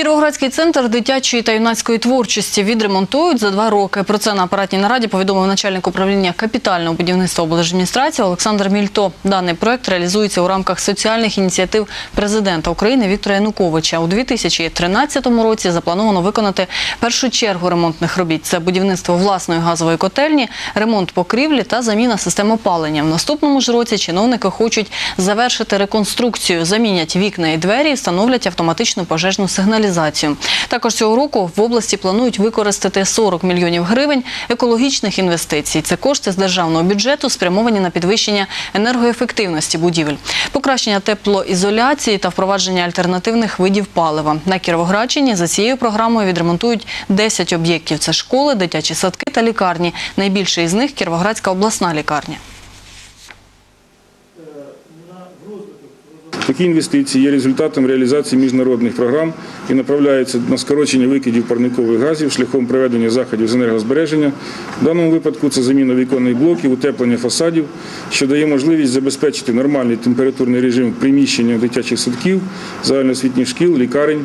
Кіровоградський центр дитячої та юнацької творчості відремонтують за два роки. Про це на апаратній нараді повідомив начальник управління капітального будівництва облдержадміністрації Олександр Мільто. Даний проект реалізується у рамках соціальних ініціатив президента України Віктора Януковича. У 2013 році заплановано виконати першу чергу ремонтних робіт. Це будівництво власної газової котельні, ремонт покрівлі та заміна систем опалення. В наступному ж році чиновники хочуть завершити реконструкцію, замінять вікна і двері і встановлять автоматичну пожежну сигналізацію. Також цього року в області планують використати 40 мільйонів гривень екологічних інвестицій. Це кошти з державного бюджету, спрямовані на підвищення енергоефективності будівель, покращення теплоізоляції та впровадження альтернативних видів палива. На Кіровоградщині за цією програмою відремонтують 10 об'єктів. Це школи, дитячі садки та лікарні. Найбільше із них Кіровоградська обласна лікарня. Такі інвестиції є результатом реалізації міжнародних програм і направляються на скорочення викидів парникових газів шляхом проведення заходів з енергозбереження. В даному випадку це заміна віконних блоків, утеплення фасадів, що дає можливість забезпечити нормальний температурний режим приміщення дитячих садків, загальноосвітніх шкіл, лікарень.